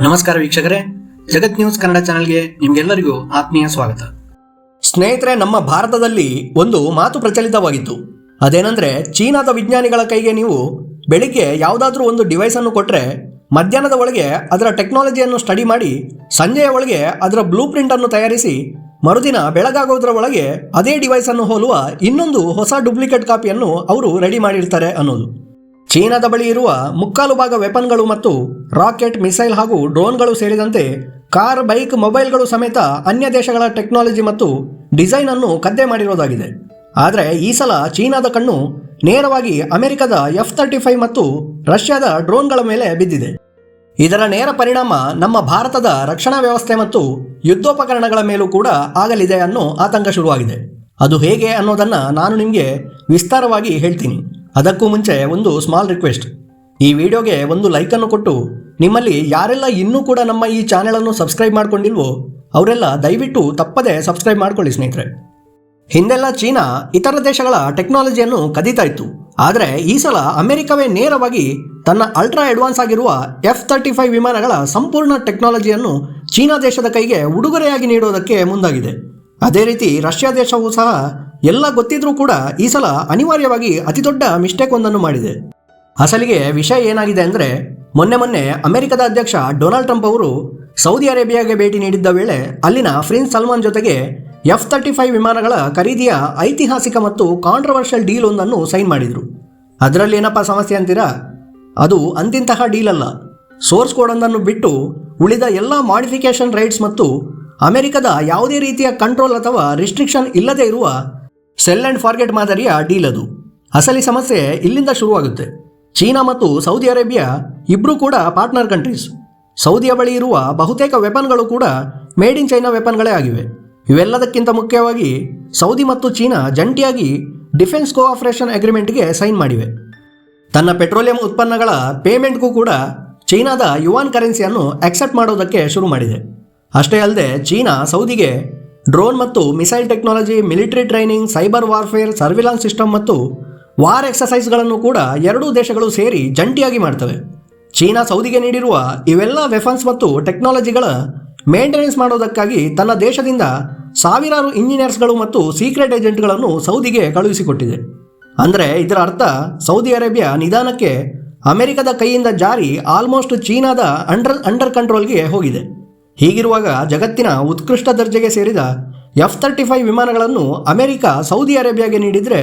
ನಮಸ್ಕಾರ ವೀಕ್ಷಕರೇ. ಜಗತ್ ನ್ಯೂಸ್ ಕನ್ನಡ ಚಾನೆಲ್ಗೆ ನಿಮ್ಗೆಲ್ಲರಿಗೂ ಆತ್ಮೀಯ ಸ್ವಾಗತ. ಸ್ನೇಹಿತರೆ, ನಮ್ಮ ಭಾರತದಲ್ಲಿ ಒಂದು ಮಾತು ಪ್ರಚಲಿತವಾಗಿತ್ತು. ಅದೇನೆಂದರೆ, ಚೀನಾದ ವಿಜ್ಞಾನಿಗಳ ಕೈಗೆ ನೀವು ಬೆಳಿಗ್ಗೆ ಯಾವುದಾದ್ರೂ ಒಂದು ಡಿವೈಸ್ ಅನ್ನು ಕೊಟ್ಟರೆ ಮಧ್ಯಾಹ್ನದ ಒಳಗೆ ಅದರ ಟೆಕ್ನಾಲಜಿಯನ್ನು ಸ್ಟಡಿ ಮಾಡಿ, ಸಂಜೆಯ ಒಳಗೆ ಅದರ ಬ್ಲೂ ಪ್ರಿಂಟ್ ಅನ್ನು ತಯಾರಿಸಿ, ಮರುದಿನ ಬೆಳಗಾಗೋದ್ರ ಒಳಗೆ ಅದೇ ಡಿವೈಸ್ ಅನ್ನು ಹೋಲುವ ಇನ್ನೊಂದು ಹೊಸ ಡೂಪ್ಲಿಕೇಟ್ ಕಾಪಿಯನ್ನು ಅವರು ರೆಡಿ ಮಾಡಿರ್ತಾರೆ ಅನ್ನೋದು. ಚೀನಾದ ಬಳಿ ಇರುವ ಮುಕ್ಕಾಲು ಭಾಗ ವೆಪನ್ಗಳು ಮತ್ತು ರಾಕೆಟ್ ಮಿಸೈಲ್ ಹಾಗೂ ಡ್ರೋನ್ಗಳು ಸೇರಿದಂತೆ ಕಾರ್, ಬೈಕ್, ಮೊಬೈಲ್ಗಳು ಸಮೇತ ಅನ್ಯ ದೇಶಗಳ ಟೆಕ್ನಾಲಜಿ ಮತ್ತು ಡಿಸೈನ್ ಅನ್ನು ಕದ್ದೆ ಮಾಡಿರೋದಾಗಿದೆ. ಆದರೆ ಈ ಸಲ ಚೀನಾದ ಕಣ್ಣು ನೇರವಾಗಿ ಅಮೆರಿಕದ ಎಫ್ ತರ್ಟಿ ಫೈವ್ ಮತ್ತು ರಷ್ಯಾದ ಡ್ರೋನ್ಗಳ ಮೇಲೆ ಬಿದ್ದಿದೆ. ಇದರ ನೇರ ಪರಿಣಾಮ ನಮ್ಮ ಭಾರತದ ರಕ್ಷಣಾ ವ್ಯವಸ್ಥೆ ಮತ್ತು ಯುದ್ಧೋಪಕರಣಗಳ ಮೇಲೂ ಕೂಡ ಆಗಲಿದೆ ಅನ್ನೋ ಆತಂಕ ಶುರುವಾಗಿದೆ. ಅದು ಹೇಗೆ ಅನ್ನೋದನ್ನು ನಾನು ನಿಮಗೆ ವಿಸ್ತಾರವಾಗಿ ಹೇಳ್ತೀನಿ. ಅದಕ್ಕೂ ಮುಂಚೆ ಒಂದು ಸ್ಮಾಲ್ ರಿಕ್ವೆಸ್ಟ್ ಈ ವಿಡಿಯೋಗೆ ಒಂದು ಲೈಕನ್ನು ಕೊಟ್ಟು ನಿಮ್ಮಲ್ಲಿ ಯಾರೆಲ್ಲ ಇನ್ನೂ ಕೂಡ ನಮ್ಮ ಈ ಚಾನೆಲನ್ನು ಸಬ್ಸ್ಕ್ರೈಬ್ ಮಾಡ್ಕೊಂಡಿಲ್ವೋ ಅವರೆಲ್ಲ ದಯವಿಟ್ಟು ತಪ್ಪದೆ ಸಬ್ಸ್ಕ್ರೈಬ್ ಮಾಡ್ಕೊಳ್ಳಿ ಸ್ನೇಹಿತರೆ. ಹಿಂದೆಲ್ಲ ಚೀನಾ, ಇತರ ದೇಶಗಳ ಟೆಕ್ನಾಲಜಿಯನ್ನು ಕದೀತಾ ಇತ್ತು. ಆದರೆ ಈ ಸಲ ಅಮೆರಿಕವೇ ನೇರವಾಗಿ ತನ್ನ ಅಲ್ಟ್ರಾ ಅಡ್ವಾನ್ಸ್ ಆಗಿರುವ ಎಫ್ ತರ್ಟಿ ಫೈವ್ ವಿಮಾನಗಳ ಸಂಪೂರ್ಣ ಟೆಕ್ನಾಲಜಿಯನ್ನು ಚೀನಾ ದೇಶದ ಕೈಗೆ ಉಡುಗೊರೆಯಾಗಿ ನೀಡೋದಕ್ಕೆ ಮುಂದಾಗಿದೆ. ಅದೇ ರೀತಿ ರಷ್ಯಾ ದೇಶವೂ ಸಹ ಎಲ್ಲ ಗೊತ್ತಿದ್ರೂ ಕೂಡ ಈ ಸಲ ಅನಿವಾರ್ಯವಾಗಿ ಅತಿದೊಡ್ಡ ಮಿಸ್ಟೇಕ್ ಒಂದನ್ನು ಮಾಡಿದೆ. ಅಸಲಿಗೆ ವಿಷಯ ಏನಾಗಿದೆ ಅಂದರೆ, ಮೊನ್ನೆ ಮೊನ್ನೆ ಅಮೆರಿಕದ ಅಧ್ಯಕ್ಷ ಡೊನಾಲ್ಡ್ ಟ್ರಂಪ್ ಅವರು ಸೌದಿ ಅರೇಬಿಯಾಗೆ ಭೇಟಿ ನೀಡಿದ್ದ ವೇಳೆ ಅಲ್ಲಿನ ಪ್ರಿನ್ಸ್ ಸಲ್ಮಾನ್ ಜೊತೆಗೆ ಎಫ್ ತರ್ಟಿ ಫೈವ್ ವಿಮಾನಗಳ ಖರೀದಿಯ ಐತಿಹಾಸಿಕ ಮತ್ತು ಕಾಂಟ್ರವರ್ಷಿಯಲ್ ಡೀಲ್ ಒಂದನ್ನು ಸೈನ್ ಮಾಡಿದರು. ಅದರಲ್ಲಿ ಏನಪ್ಪ ಸಮಸ್ಯೆ ಅಂತೀರಾ? ಅದು ಅಂತಿಂತಹ ಡೀಲ್ ಅಲ್ಲ. ಸೋರ್ಸ್ ಕೋಡ್ ಒಂದನ್ನು ಬಿಟ್ಟು ಉಳಿದ ಎಲ್ಲ ಮಾಡಿಫಿಕೇಶನ್ ರೈಟ್ಸ್ ಮತ್ತು ಅಮೆರಿಕದ ಯಾವುದೇ ರೀತಿಯ ಕಂಟ್ರೋಲ್ ಅಥವಾ ರಿಸ್ಟ್ರಿಕ್ಷನ್ ಇಲ್ಲದೆ ಇರುವ ಸೆಲ್ ಆ್ಯಂಡ್ ಫಾರ್ಗೆಟ್ ಮಾದರಿಯ ಡೀಲ್ ಅದು. ಅಸಲಿ ಸಮಸ್ಯೆ ಇಲ್ಲಿಂದ ಶುರುವಾಗುತ್ತೆ. ಚೀನಾ ಮತ್ತು ಸೌದಿ ಅರೇಬಿಯಾ ಇಬ್ಬರೂ ಕೂಡ ಪಾರ್ಟ್ನರ್ ಕಂಟ್ರೀಸ್ ಸೌದಿಯ ಬಳಿ ಇರುವ ಬಹುತೇಕ ವೆಪನ್ಗಳು ಕೂಡ ಮೇಡ್ ಇನ್ ಚೈನಾ ವೆಪನ್ಗಳೇ ಆಗಿವೆ. ಇವೆಲ್ಲದಕ್ಕಿಂತ ಮುಖ್ಯವಾಗಿ ಸೌದಿ ಮತ್ತು ಚೀನಾ ಜಂಟಿಯಾಗಿ ಡಿಫೆನ್ಸ್ ಕೋಆಪರೇಷನ್ ಅಗ್ರಿಮೆಂಟ್ಗೆ ಸೈನ್ ಮಾಡಿವೆ. ತನ್ನ ಪೆಟ್ರೋಲಿಯಂ ಉತ್ಪನ್ನಗಳ ಪೇಮೆಂಟ್ಗೂ ಕೂಡ ಚೀನಾದ ಯುವಾನ್ ಕರೆನ್ಸಿಯನ್ನು ಅಕ್ಸೆಪ್ಟ್ ಮಾಡೋದಕ್ಕೆ ಶುರು ಮಾಡಿದೆ. ಅಷ್ಟೇ ಅಲ್ಲದೆ ಚೀನಾ ಸೌದಿಗೆ ಡ್ರೋನ್ ಮತ್ತು missile technology, military training, cyber warfare, surveillance system ಮತ್ತು ವಾರ್ ಎಕ್ಸಸೈಸ್ಗಳನ್ನು ಕೂಡ ಎರಡೂ ದೇಶಗಳು ಸೇರಿ ಜಂಟಿಯಾಗಿ ಮಾಡ್ತವೆ. ಚೀನಾ ಸೌದಿಗೆ ನೀಡಿರುವ ಇವೆಲ್ಲ ವೆಫನ್ಸ್ ಮತ್ತು ಟೆಕ್ನಾಲಜಿಗಳ ಮೇಂಟೆನೆನ್ಸ್ ಮಾಡೋದಕ್ಕಾಗಿ ತನ್ನ ದೇಶದಿಂದ ಸಾವಿರಾರು ಇಂಜಿನಿಯರ್ಸ್ಗಳು ಮತ್ತು ಸೀಕ್ರೆಟ್ ಏಜೆಂಟ್ಗಳನ್ನು ಸೌದಿಗೆ ಕಳುಹಿಸಿಕೊಟ್ಟಿದೆ. ಅಂದರೆ ಇದರ ಅರ್ಥ ಸೌದಿ ಅರೇಬಿಯಾ ನಿಧಾನಕ್ಕೆ ಅಮೆರಿಕದ ಕೈಯಿಂದ ಜಾರಿ ಆಲ್ಮೋಸ್ಟ್ ಚೀನಾದ ಅಂಡರ್ ಅಂಡರ್ ಕಂಟ್ರೋಲ್ಗೆ ಹೋಗಿದೆ. ಹೀಗಿರುವಾಗ ಜಗತ್ತಿನ ಉತ್ಕೃಷ್ಟ ದರ್ಜೆಗೆ ಸೇರಿದ ಎಫ್ ತರ್ಟಿ ಫೈವ್ ವಿಮಾನಗಳನ್ನು ಅಮೆರಿಕ, ಸೌದಿ ಅರೇಬಿಯಾಗೆ ನೀಡಿದರೆ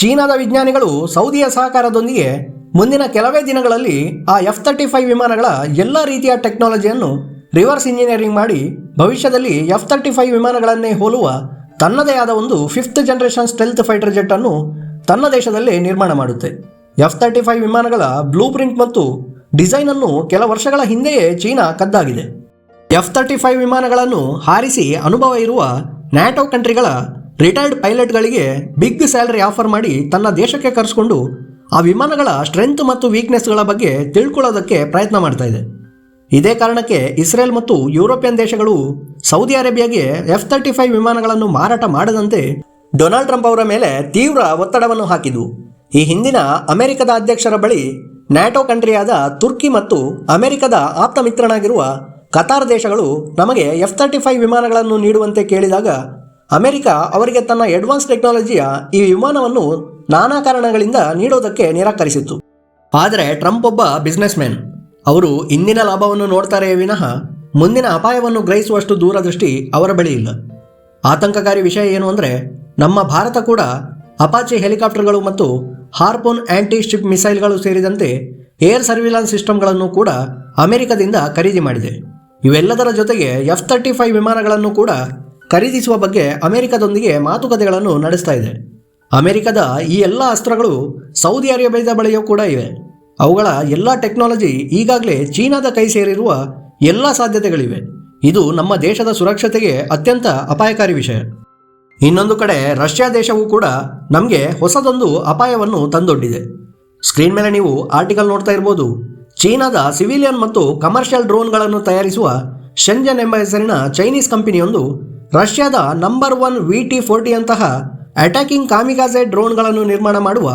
ಚೀನಾದ ವಿಜ್ಞಾನಿಗಳು ಸೌದಿಯ ಸಹಕಾರದೊಂದಿಗೆ ಮುಂದಿನ ಕೆಲವೇ ದಿನಗಳಲ್ಲಿ ಆ ಎಫ್ ತರ್ಟಿ ಫೈವ್ ವಿಮಾನಗಳ ಎಲ್ಲ ರೀತಿಯ ಟೆಕ್ನಾಲಜಿಯನ್ನು ರಿವರ್ಸ್ ಇಂಜಿನಿಯರಿಂಗ್ ಮಾಡಿ ಭವಿಷ್ಯದಲ್ಲಿ ಎಫ್ ತರ್ಟಿ ಫೈವ್ ವಿಮಾನಗಳನ್ನೇ ಹೋಲುವ ತನ್ನದೇ ಆದ ಒಂದು fifth generation stealth fighter jet ಅನ್ನು ತನ್ನ ದೇಶದಲ್ಲೇ ನಿರ್ಮಾಣ ಮಾಡುತ್ತೆ. ಎಫ್ ತರ್ಟಿ ಫೈವ್ ವಿಮಾನಗಳ ಬ್ಲೂ ಪ್ರಿಂಟ್ ಮತ್ತು ಡಿಸೈನ್ ಅನ್ನು ಕೆಲ ವರ್ಷಗಳ ಹಿಂದೆಯೇ ಚೀನಾ ಕದ್ದಾಗಿದೆ. ಎಫ್ ತರ್ಟಿ ಫೈವ್ ವಿಮಾನಗಳನ್ನು ಹಾರಿಸಿ ಅನುಭವ ಇರುವ ನ್ಯಾಟೋ ಕಂಟ್ರಿಗಳ ರಿಟೈರ್ಡ್ ಪೈಲಟ್ಗಳಿಗೆ ಬಿಗ್ ಸ್ಯಾಲರಿ ಆಫರ್ ಮಾಡಿ ತನ್ನ ದೇಶಕ್ಕೆ ಕರೆಸಿಕೊಂಡು ಆ ವಿಮಾನಗಳ ಸ್ಟ್ರೆಂತ್ ಮತ್ತು ವೀಕ್ನೆಸ್ಗಳ ಬಗ್ಗೆ ತಿಳ್ಕೊಳ್ಳೋದಕ್ಕೆ ಪ್ರಯತ್ನ ಮಾಡ್ತಾ ಇದೆ. ಇದೇ ಕಾರಣಕ್ಕೆ ಇಸ್ರೇಲ್ ಮತ್ತು ಯುರೋಪಿಯನ್ ದೇಶಗಳು ಸೌದಿ ಅರೇಬಿಯಾಗೆ ಎಫ್ ತರ್ಟಿ ಫೈವ್ ವಿಮಾನಗಳನ್ನು ಮಾರಾಟ ಮಾಡದಂತೆ ಡೊನಾಲ್ಡ್ ಟ್ರಂಪ್ ಅವರ ಮೇಲೆ ತೀವ್ರ ಒತ್ತಡವನ್ನು ಹಾಕಿದವು ಈ ಹಿಂದಿನ ಅಮೆರಿಕದ ಅಧ್ಯಕ್ಷರ ಬಳಿ ನ್ಯಾಟೋ ಕಂಟ್ರಿಯಾದ ತುರ್ಕಿ ಮತ್ತು ಅಮೆರಿಕದ ಆಪ್ತ ಮಿತ್ರನಾಗಿರುವ ಕತಾರ್ ದೇಶಗಳು ನಮಗೆ ಎಫ್ ತರ್ಟಿ ಫೈವ್ ವಿಮಾನಗಳನ್ನು ನೀಡುವಂತೆ ಕೇಳಿದಾಗ ಅಮೆರಿಕ ಅವರಿಗೆ ತನ್ನ ಅಡ್ವಾನ್ಸ್ ಟೆಕ್ನಾಲಜಿಯ ಈ ವಿಮಾನವನ್ನು ನಾನಾ ಕಾರಣಗಳಿಂದ ನೀಡೋದಕ್ಕೆ ನಿರಾಕರಿಸಿತ್ತು. ಆದರೆ ಟ್ರಂಪ್ ಒಬ್ಬ ಬಿಸ್ನೆಸ್ ಮ್ಯಾನ್ ಅವರು ಇಂದಿನ ಲಾಭವನ್ನು ನೋಡ್ತಾರೆ ವಿನಃ ಮುಂದಿನ ಅಪಾಯವನ್ನು ಗ್ರಹಿಸುವಷ್ಟು ದೂರದೃಷ್ಟಿ ಅವರ ಬಳಿ ಇಲ್ಲ. ಆತಂಕಕಾರಿ ವಿಷಯ ಏನು ಅಂದರೆ ನಮ್ಮ ಭಾರತ ಕೂಡ ಅಪಾಚಿ ಹೆಲಿಕಾಪ್ಟರ್ಗಳು ಮತ್ತು ಹಾರ್ಪೋನ್ ಆಂಟಿ ಶಿಪ್ ಮಿಸೈಲ್ಗಳು ಸೇರಿದಂತೆ ಏರ್ ಸರ್ವಿಲಾನ್ಸ್ ಸಿಸ್ಟಮ್ಗಳನ್ನು ಕೂಡ ಅಮೆರಿಕದಿಂದ ಖರೀದಿ ಮಾಡಿದೆ. ಇವೆಲ್ಲದರ ಜೊತೆಗೆ ಎಫ್ ತರ್ಟಿ ಫೈವ್ ವಿಮಾನಗಳನ್ನು ಕೂಡ ಖರೀದಿಸುವ ಬಗ್ಗೆ ಅಮೆರಿಕದೊಂದಿಗೆ ಮಾತುಕತೆಗಳನ್ನು ನಡೆಸ್ತಾ ಇದೆ. ಅಮೆರಿಕದ ಈ ಎಲ್ಲ ಅಸ್ತ್ರಗಳು ಸೌದಿ ಅರೇಬಿಯಾದ ಬಳಿಯೂ ಕೂಡ ಇವೆ. ಅವುಗಳ ಎಲ್ಲ ಟೆಕ್ನಾಲಜಿ ಈಗಾಗಲೇ ಚೀನಾದ ಕೈ ಸೇರಿರುವ ಎಲ್ಲ ಸಾಧ್ಯತೆಗಳಿವೆ. ಇದು ನಮ್ಮ ದೇಶದ ಸುರಕ್ಷತೆಗೆ ಅತ್ಯಂತ ಅಪಾಯಕಾರಿ ವಿಷಯ. ಇನ್ನೊಂದು ಕಡೆ ರಷ್ಯಾ ದೇಶವೂ ಕೂಡ ನಮಗೆ ಹೊಸದೊಂದು ಅಪಾಯವನ್ನು ತಂದೊಡ್ಡಿದೆ. ಸ್ಕ್ರೀನ್ ಮೇಲೆ ನೀವು ಆರ್ಟಿಕಲ್ ನೋಡ್ತಾ ಇರ್ಬೋದು. ಚೀನಾದ ಸಿವಿಲಿಯನ್ ಮತ್ತು ಕಮರ್ಷಿಯಲ್ ಡ್ರೋನ್ಗಳನ್ನು ತಯಾರಿಸುವ ಶೆಂಜನ್ ಎಂಬ ಹೆಸರಿನ ಚೈನೀಸ್ ಕಂಪನಿಯೊಂದು ರಷ್ಯಾದ number one V T forty ಅಂತಹ ಅಟ್ಯಾಕಿಂಗ್ ಕಾಮಿಗಾಜೆ ಡ್ರೋನ್ಗಳನ್ನು ನಿರ್ಮಾಣ ಮಾಡುವ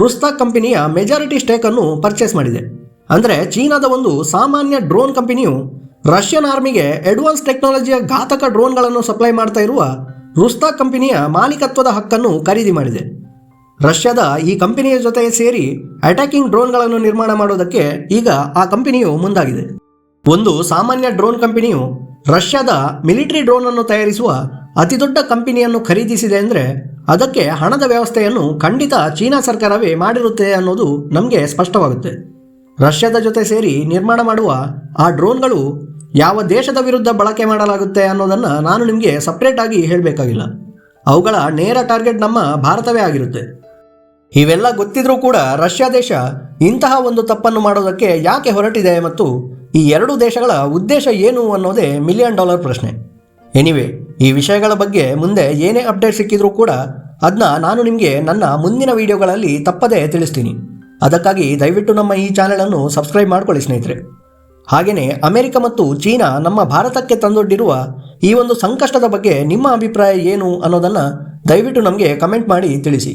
ರುಸ್ತಾಕ್ ಕಂಪನಿಯ ಮೆಜಾರಿಟಿ ಸ್ಟೇಕ್ ಅನ್ನು ಪರ್ಚೇಸ್ ಮಾಡಿದೆ. ಅಂದರೆ ಚೀನಾದ ಒಂದು ಸಾಮಾನ್ಯ ಡ್ರೋನ್ ಕಂಪನಿಯು ರಷ್ಯನ್ ಆರ್ಮಿಗೆ ಅಡ್ವಾನ್ಸ್ ಟೆಕ್ನಾಲಜಿಯ ಘಾತಕ ಡ್ರೋನ್ಗಳನ್ನು ಸಪ್ಲೈ ಮಾಡ್ತಾ ಇರುವ ರುಸ್ತಾ ಕಂಪನಿಯ ಮಾಲೀಕತ್ವದ ಹಕ್ಕನ್ನು ಖರೀದಿ ಮಾಡಿದೆ. ರಷ್ಯಾದ ಈ ಕಂಪನಿಯ ಜೊತೆ ಸೇರಿ ಅಟ್ಯಾಕಿಂಗ್ ಡ್ರೋನ್ಗಳನ್ನು ನಿರ್ಮಾಣ ಮಾಡೋದಕ್ಕೆ ಈಗ ಆ ಕಂಪನಿಯು ಮುಂದಾಗಿದೆ. ಒಂದು ಸಾಮಾನ್ಯ ಡ್ರೋನ್ ಕಂಪನಿಯು ರಷ್ಯಾದ ಮಿಲಿಟರಿ ಡ್ರೋನ್ ಅನ್ನು ತಯಾರಿಸುವ ಅತಿದೊಡ್ಡ ಕಂಪನಿಯನ್ನು ಖರೀದಿಸಿದೆ ಅಂದರೆ ಅದಕ್ಕೆ ಹಣದ ವ್ಯವಸ್ಥೆಯನ್ನು ಖಂಡಿತ ಚೀನಾ ಸರ್ಕಾರವೇ ಮಾಡಿರುತ್ತೆ ಅನ್ನೋದು ನಮಗೆ ಸ್ಪಷ್ಟವಾಗುತ್ತೆ. ರಷ್ಯಾದ ಜೊತೆ ಸೇರಿ ನಿರ್ಮಾಣ ಮಾಡುವ ಆ ಡ್ರೋನ್ಗಳು ಯಾವ ದೇಶದ ವಿರುದ್ಧ ಬಳಕೆ ಮಾಡಲಾಗುತ್ತೆ ಅನ್ನೋದನ್ನು ನಾನು ನಿಮಗೆ ಸಪ್ರೇಟ್ ಆಗಿ ಹೇಳಬೇಕಾಗಿಲ್ಲ. ಅವುಗಳ ನೇರ ಟಾರ್ಗೆಟ್ ನಮ್ಮ ಭಾರತವೇ ಆಗಿರುತ್ತೆ. ಇವೆಲ್ಲ ಗೊತ್ತಿದ್ರೂ ಕೂಡ ರಷ್ಯಾ ದೇಶ ಇಂತಹ ಒಂದು ತಪ್ಪನ್ನು ಮಾಡೋದಕ್ಕೆ ಯಾಕೆ ಹೊರಟಿದೆ ಮತ್ತು ಈ ಎರಡು ದೇಶಗಳ ಉದ್ದೇಶ ಏನು ಅನ್ನೋದೇ ಮಿಲಿಯನ್ ಡಾಲರ್ ಪ್ರಶ್ನೆ. ಎನಿವೆ ಈ ವಿಷಯಗಳ ಬಗ್ಗೆ ಮುಂದೆ ಏನೇ ಅಪ್ಡೇಟ್ ಸಿಕ್ಕಿದ್ರೂ ಕೂಡ ಅದನ್ನ ನಾನು ನಿಮಗೆ ನನ್ನ ಮುಂದಿನ ವಿಡಿಯೋಗಳಲ್ಲಿ ತಪ್ಪದೇ ತಿಳಿಸ್ತೀನಿ. ಅದಕ್ಕಾಗಿ ದಯವಿಟ್ಟು ನಮ್ಮ ಈ ಚಾನೆಲನ್ನು ಸಬ್ಸ್ಕ್ರೈಬ್ ಮಾಡ್ಕೊಳ್ಳಿ ಸ್ನೇಹಿತರೆ. ಹಾಗೆಯೇ ಅಮೆರಿಕ ಮತ್ತು ಚೀನಾ ನಮ್ಮ ಭಾರತಕ್ಕೆ ತಂದೊಡ್ಡಿರುವ ಈ ಒಂದು ಸಂಕಷ್ಟದ ಬಗ್ಗೆ ನಿಮ್ಮ ಅಭಿಪ್ರಾಯ ಏನು ಅನ್ನೋದನ್ನು ದಯವಿಟ್ಟು ನಮಗೆ ಕಮೆಂಟ್ ಮಾಡಿ ತಿಳಿಸಿ.